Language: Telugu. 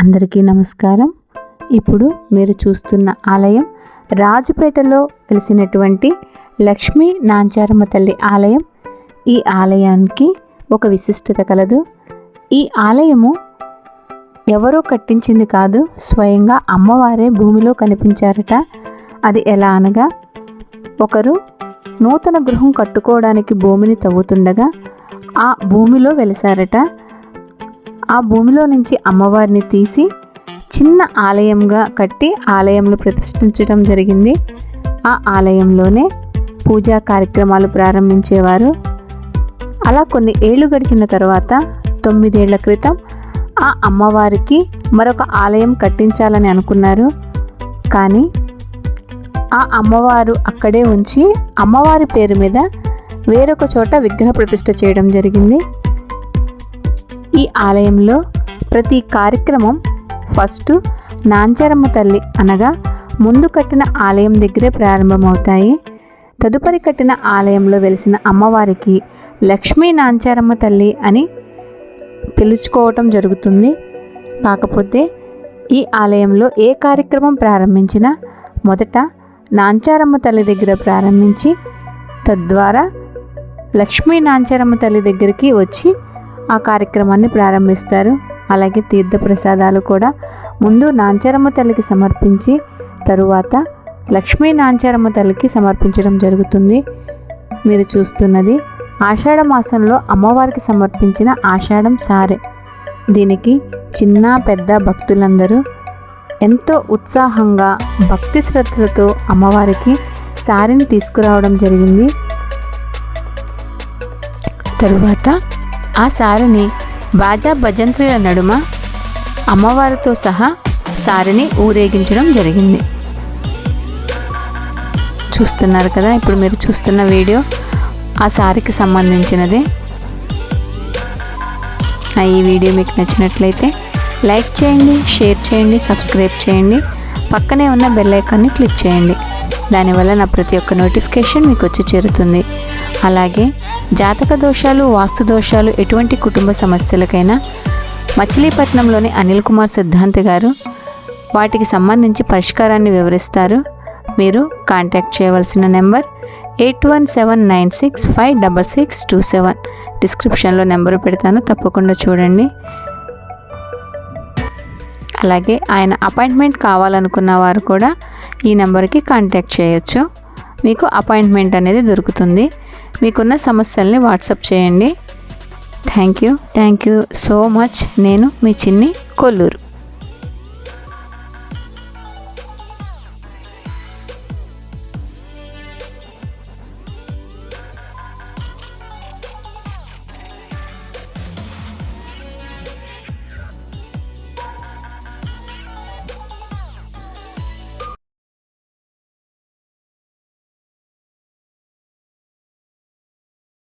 అందరికీ నమస్కారం. ఇప్పుడు మీరు చూస్తున్న ఆలయం రాజుపేటలో వెలిసినటువంటి లక్ష్మీ నాంచారమ్మ తల్లి ఆలయం. ఈ ఆలయానికి ఒక విశిష్టత కలదు. ఈ ఆలయము ఎవరో కట్టించింది కాదు స్వయంగా అమ్మవారే భూమిలో కనిపించారట. అది ఎలా అనగా ఒకరు నూతన గృహం కట్టుకోవడానికి భూమిని తవ్వుతుండగా ఆ భూమిలో వెలిసారట. ఆ భూమిలో నుంచి అమ్మవారిని తీసి చిన్న ఆలయంగా కట్టి ఆలయంలో ప్రతిష్ఠించడం జరిగింది. ఆ ఆలయంలోనే పూజా కార్యక్రమాలు ప్రారంభించేవారు. అలా కొన్ని ఏళ్ళు గడిచిన తర్వాత తొమ్మిదేళ్ళ క్రితం ఆ అమ్మవారికి మరొక ఆలయం కట్టించాలని అనుకున్నారు. కానీ ఆ అమ్మవారు అక్కడే ఉంచి అమ్మవారి పేరు మీద వేరొక చోట విగ్రహ ప్రతిష్ఠ చేయడం జరిగింది. ఈ ఆలయంలో ప్రతి కార్యక్రమం ఫస్ట్ నాంచారమ్మ తల్లి అనగా ముందు కట్టిన ఆలయం దగ్గరే ప్రారంభమవుతాయి. తదుపరి కట్టిన ఆలయంలో వెలిసిన అమ్మవారికి లక్ష్మీ నాంచారమ్మ తల్లి అని పిలుచుకోవటం జరుగుతుంది. కాకపోతే ఈ ఆలయంలో ఏ కార్యక్రమం ప్రారంభించినా మొదట నాంచారమ్మ తల్లి దగ్గర ప్రారంభించి తద్వారా లక్ష్మీ నాంచారమ్మ తల్లి దగ్గరికి వచ్చి ఆ కార్యక్రమాన్ని ప్రారంభిస్తారు. అలాగే తీర్థ ప్రసాదాలు కూడా ముందు నాంచారమ్మ తల్లికి సమర్పించి తరువాత లక్ష్మీ నాంచారమ్మ తల్లికి సమర్పించడం జరుగుతుంది. మీరు చూస్తున్నది ఆషాఢ మాసంలో అమ్మవారికి సమర్పించిన ఆషాఢం సారే. దీనికి చిన్న పెద్ద భక్తులందరూ ఎంతో ఉత్సాహంగా భక్తి శ్రద్ధలతో అమ్మవారికి సారిని తీసుకురావడం జరిగింది. తరువాత ఆ సారిని బాజా భజంత్రుల నడుమ అమ్మవారితో సహా సారిని ఊరేగించడం జరిగింది. చూస్తున్నారు కదా ఇప్పుడు మీరు చూస్తున్న వీడియో ఆ సారికి సంబంధించినదే. ఈ వీడియో మీకు నచ్చినట్లయితే లైక్ చేయండి షేర్ చేయండి సబ్స్క్రైబ్ చేయండి పక్కనే ఉన్న బెల్ ఐకాన్ని క్లిక్ చేయండి. దానివల్ల నా ప్రతి ఒక్క నోటిఫికేషన్ మీకు వచ్చి చేరుతుంది. అలాగే జాతక దోషాలు వాస్తు దోషాలు ఎటువంటి కుటుంబ సమస్యలకైనా మచిలీపట్నంలోని అనిల్ కుమార్ సిద్ధాంతి గారు వాటికి సంబంధించి పరిష్కారాన్ని వివరిస్తారు. మీరు కాంటాక్ట్ చేయవలసిన number eight one seven nine six five double six two seven. డిస్క్రిప్షన్లో నెంబర్ పెడతాను తప్పకుండా చూడండి. అలాగే ఆయన అపాయింట్మెంట్ కావాలనుకున్న వారు కూడా ఈ నెంబర్కి కాంటాక్ట్ చేయొచ్చు. మీకు అపాయింట్మెంట్ అనేది దొరుకుతుంది. మీకున్న సమస్యల్ని వాట్సాప్ చేయండి. Thank you. Thank you so much. నేను మీ చిన్ని కొల్లూరు.